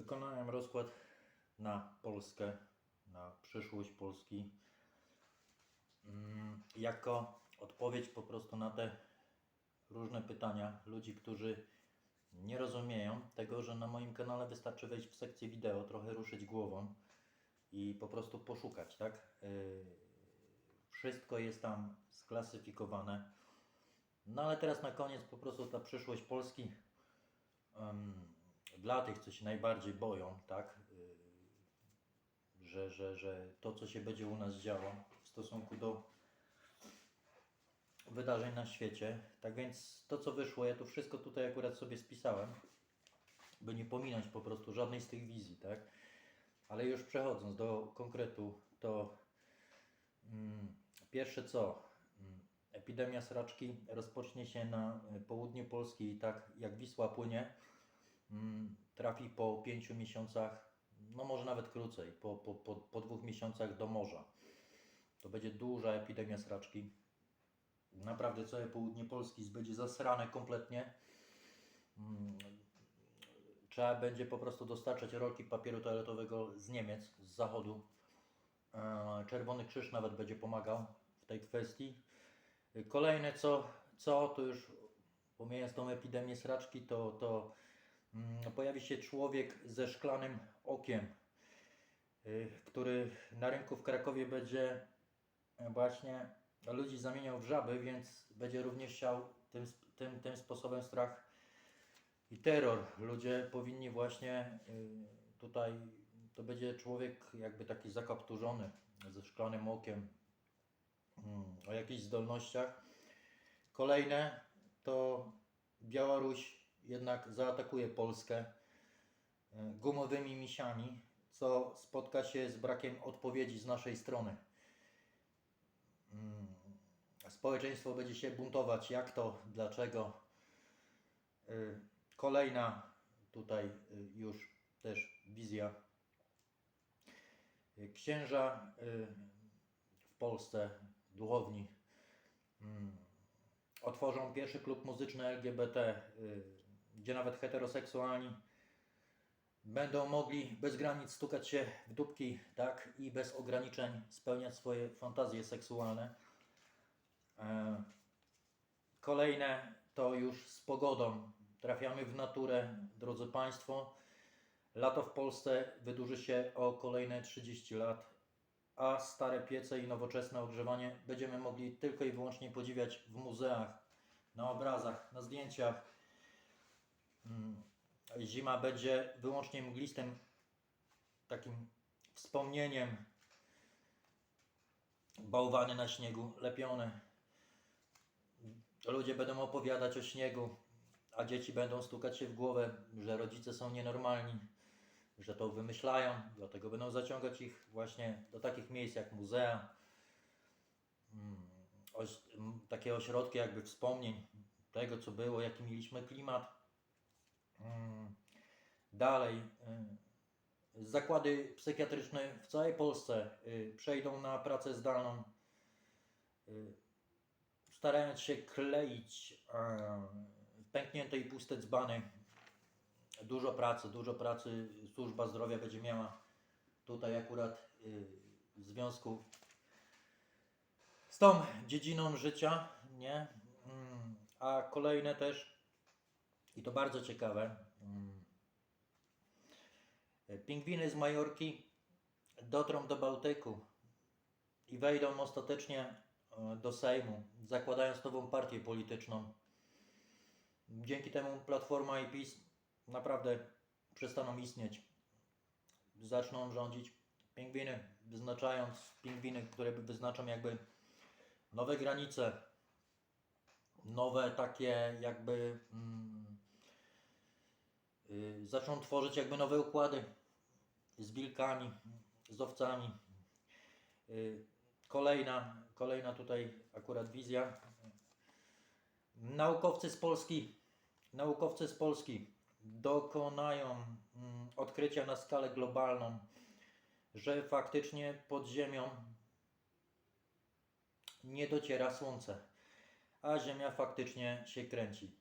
Wykonałem rozkład na Polskę, na przyszłość Polski. Mm, Jako odpowiedź po prostu na te różne pytania ludzi, którzy nie rozumieją tego, że na moim kanale wystarczy wejść w sekcję wideo, trochę ruszyć głową i po prostu poszukać, tak? Yy, Wszystko jest tam sklasyfikowane. No ale teraz na koniec po prostu ta przyszłość Polski dla tych, co się najbardziej boją, tak? Yy, Że, że, że to, co się będzie u nas działo w stosunku do wydarzeń na świecie. Tak więc to, co wyszło, ja to wszystko tutaj akurat sobie spisałem, by nie pominąć po prostu żadnej z tych wizji, tak? Ale już przechodząc do konkretu, to mm, pierwsze co, mm, epidemia sraczki rozpocznie się na y, południu Polski i tak jak Wisła płynie, trafi po pięciu miesiącach, no może nawet krócej, po, po, po, po dwóch miesiącach do morza. To będzie duża epidemia sraczki. Naprawdę całe południe Polski będzie zasrane kompletnie. Mm, Trzeba będzie po prostu dostarczać rolki papieru toaletowego z Niemiec, z zachodu. E, Czerwony Krzyż nawet będzie pomagał w tej kwestii. Kolejne co, co to już pomijając tą epidemię sraczki, to, to mm, pojawi się człowiek ze szklanym okiem, y, który na rynku w Krakowie będzie właśnie ludzi zamieniał w żaby, więc będzie również siał tym, tym, tym sposobem strach i terror. Ludzie powinni właśnie y, tutaj, to będzie człowiek jakby taki zakapturzony, ze szklanym okiem, mm, o jakichś zdolnościach. Kolejne to Białoruś jednak zaatakuje Polskę y, gumowymi misiami, co spotka się z brakiem odpowiedzi z naszej strony. Mm, Społeczeństwo będzie się buntować. Jak to? Dlaczego? Y, Kolejna tutaj y, już też wizja. Księża w Polsce, duchowni, mm, otworzą pierwszy klub muzyczny LGBT, gdzie nawet heteroseksualni będą mogli bez granic stukać się w dupki, tak, i bez ograniczeń spełniać swoje fantazje seksualne. E, Kolejne to już z pogodą. Trafiamy w naturę, drodzy Państwo. Lato w Polsce wydłuży się o kolejne 30 lat, a stare piece i nowoczesne ogrzewanie będziemy mogli tylko i wyłącznie podziwiać w muzeach, na obrazach, na zdjęciach. Mm, Zima będzie wyłącznie mglistym takim wspomnieniem. Bałwany na śniegu lepione. Ludzie będą opowiadać o śniegu, a dzieci będą stukać się w głowę, że rodzice są nienormalni, że to wymyślają, dlatego będą zaciągać ich właśnie do takich miejsc jak muzea, mm, takie ośrodki jakby wspomnień tego, co było, jaki mieliśmy klimat. Mm, Dalej, y, zakłady psychiatryczne w całej Polsce y, przejdą na pracę zdalną, y, starając się kleić pęknięte i puste dzbany. Dużo pracy, dużo pracy służba zdrowia będzie miała tutaj akurat w związku z tą dziedziną życia, nie? Mm, A kolejne też, i to bardzo ciekawe, mm, pingwiny z Majorki dotrą do Bałtyku i wejdą ostatecznie e, do Sejmu, zakładając nową partię polityczną. Dzięki temu Platforma i PiS naprawdę przestaną istnieć. Zaczną rządzić pingwiny, wyznaczając pingwiny, które wyznaczą jakby nowe granice, nowe takie jakby mm, zaczną tworzyć jakby nowe układy z wilkami, z owcami. Y, Kolejna, kolejna tutaj akurat wizja. Naukowcy z Polski, naukowcy z Polski dokonają mm, odkrycia na skalę globalną, że faktycznie pod Ziemią nie dociera Słońce, a Ziemia faktycznie się kręci.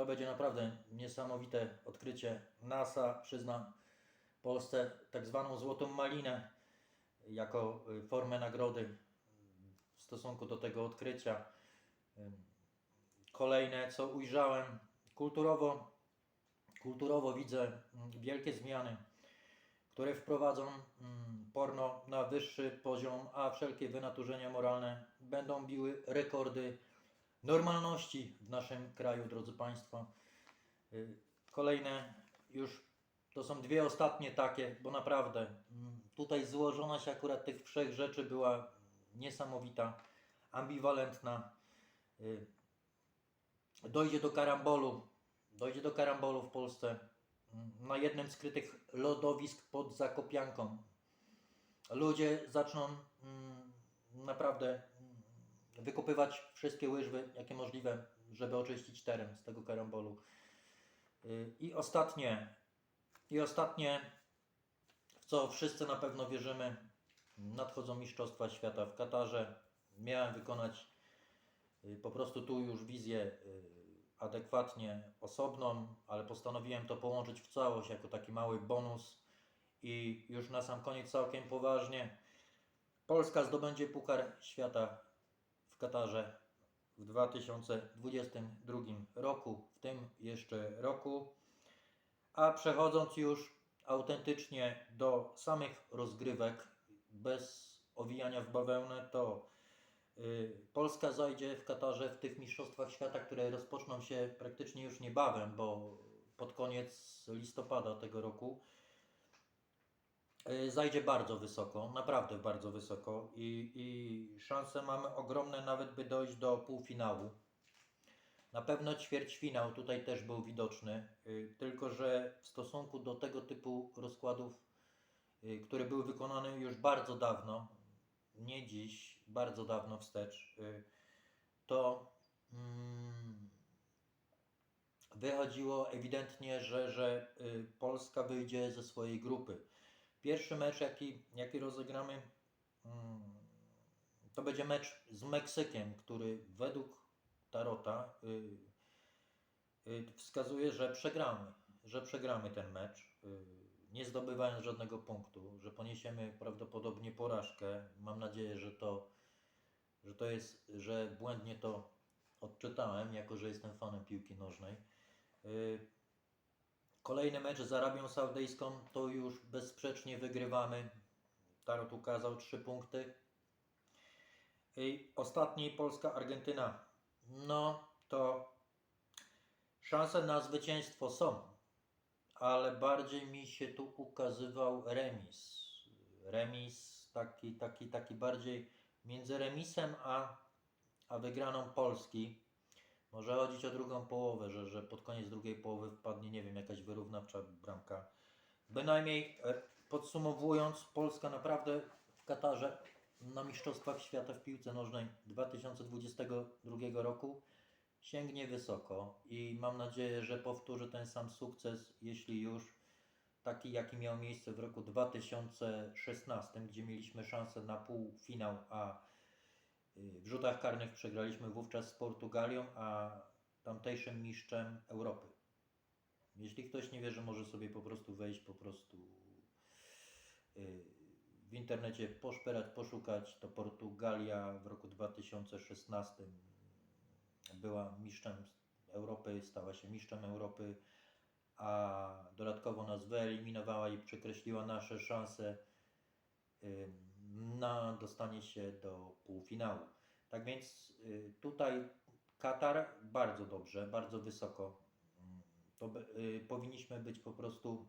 To będzie naprawdę niesamowite odkrycie. NASA przyzna Polsce tak zwaną złotą malinę jako y, formę nagrody w stosunku do tego odkrycia. Kolejne, co ujrzałem, kulturowo, kulturowo widzę mm, wielkie zmiany, które wprowadzą mm, porno na wyższy poziom, a wszelkie wynaturzenia moralne będą biły rekordy normalności w naszym kraju, drodzy Państwo. Y, Kolejne już to są dwie ostatnie takie, bo naprawdę mm, tutaj złożoność akurat tych trzech rzeczy była niesamowita, ambiwalentna. Y, Dojdzie do karambolu, dojdzie do karambolu w Polsce mm, na jednym z krytych lodowisk pod Zakopianką. Ludzie zaczną mm, naprawdę wykopywać wszystkie łyżwy, jakie możliwe, żeby oczyścić teren z tego karambolu. Y, I ostatnie, i ostatnie, w co wszyscy na pewno wierzymy, nadchodzą Mistrzostwa Świata w Katarze. Miałem wykonać y, po prostu tu już wizję y, adekwatnie osobną, ale postanowiłem to połączyć w całość jako taki mały bonus i już na sam koniec całkiem poważnie. Polska zdobędzie Puchar Świata Katarze w 2022 roku, w tym jeszcze roku. A przechodząc już autentycznie do samych rozgrywek, bez owijania w bawełnę, to y, Polska zajdzie w Katarze w tych Mistrzostwach Świata, które rozpoczną się praktycznie już niebawem, bo pod koniec listopada tego roku. Y, Zajdzie bardzo wysoko, naprawdę bardzo wysoko i, i szanse mamy ogromne nawet by dojść do półfinału. Na pewno ćwierćfinał tutaj też był widoczny, y, tylko że w stosunku do tego typu rozkładów, y, które były wykonane już bardzo dawno, nie dziś, bardzo dawno wstecz, to mm, wychodziło ewidentnie, że, że Polska wyjdzie ze swojej grupy. Pierwszy mecz, jaki, jaki rozegramy, mm, to będzie mecz z Meksykiem, który według Tarota y, y, wskazuje, że przegramy, że przegramy ten mecz, y, nie zdobywając żadnego punktu, że poniesiemy prawdopodobnie porażkę. Mam nadzieję, że to, że to jest, że błędnie to odczytałem, jako że jestem fanem piłki nożnej. Kolejny mecz z Arabią Saudyjską to już bezsprzecznie wygrywamy. Tarot ukazał 3 punkty. I ostatni Polska-Argentyna. No to szanse na zwycięstwo są, ale bardziej mi się tu ukazywał remis. Remis taki, taki, taki bardziej między remisem a, a wygraną Polski. Może chodzić o drugą połowę, że, że pod koniec drugiej połowy wpadnie, nie wiem, jakaś wyrównawcza bramka. Bynajmniej e, podsumowując, Polska naprawdę w Katarze na Mistrzostwach Świata w piłce nożnej 2022 roku sięgnie wysoko i mam nadzieję, że powtórzy ten sam sukces, jeśli już taki, jaki miał miejsce w roku 2016, gdzie mieliśmy szansę na półfinał, a w rzutach karnych przegraliśmy wówczas z Portugalią, a tamtejszym mistrzem Europy. Jeśli ktoś nie wierzy, może sobie po prostu wejść, po prostu y, w internecie poszperać, poszukać. To Portugalia w roku 2016 była mistrzem Europy, stała się mistrzem Europy, a dodatkowo nas wyeliminowała i przekreśliła nasze szanse na dostanie się do półfinału. Tak więc y, tutaj Katar bardzo dobrze, bardzo wysoko. Ym, To y, powinniśmy być po prostu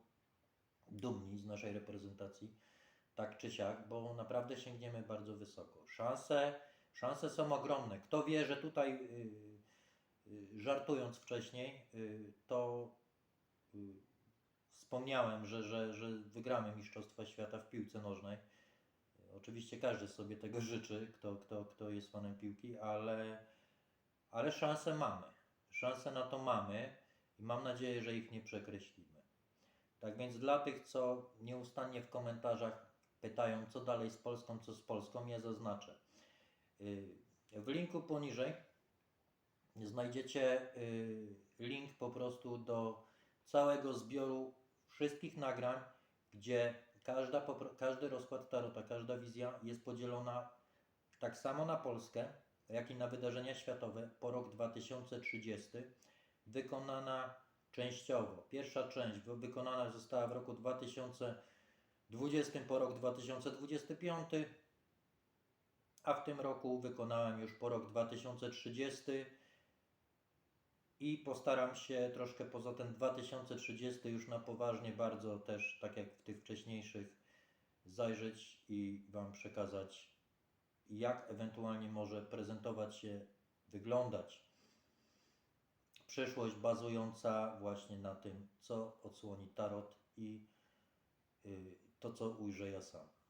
dumni z naszej reprezentacji, tak czy siak, bo naprawdę sięgniemy bardzo wysoko. Szanse, szanse są ogromne. Kto wie, że tutaj y, żartując wcześniej, to wspomniałem, że, że, że wygramy Mistrzostwa Świata w piłce nożnej. Oczywiście każdy sobie tego życzy, kto, kto, kto jest fanem piłki, ale, ale szanse mamy. Szanse na to mamy i mam nadzieję, że ich nie przekreślimy. Tak więc dla tych, co nieustannie w komentarzach pytają, co dalej z Polską, co z Polską, ja zaznaczę. Y, W linku poniżej znajdziecie y, link po prostu do całego zbioru wszystkich nagrań, gdzie każda, każdy rozkład tarota, każda wizja jest podzielona tak samo na Polskę, jak i na wydarzenia światowe po rok 2030, wykonana częściowo. Pierwsza część wy- wykonana została w roku 2020 po rok 2025, a w tym roku wykonałem już po rok 2030 i postaram się troszkę poza ten 2030 już na poważnie bardzo też, tak jak w tych wcześniejszych, zajrzeć i Wam przekazać, jak ewentualnie może prezentować się, wyglądać przyszłość bazująca właśnie na tym, co odsłoni tarot i y, to, co ujrzę ja sam.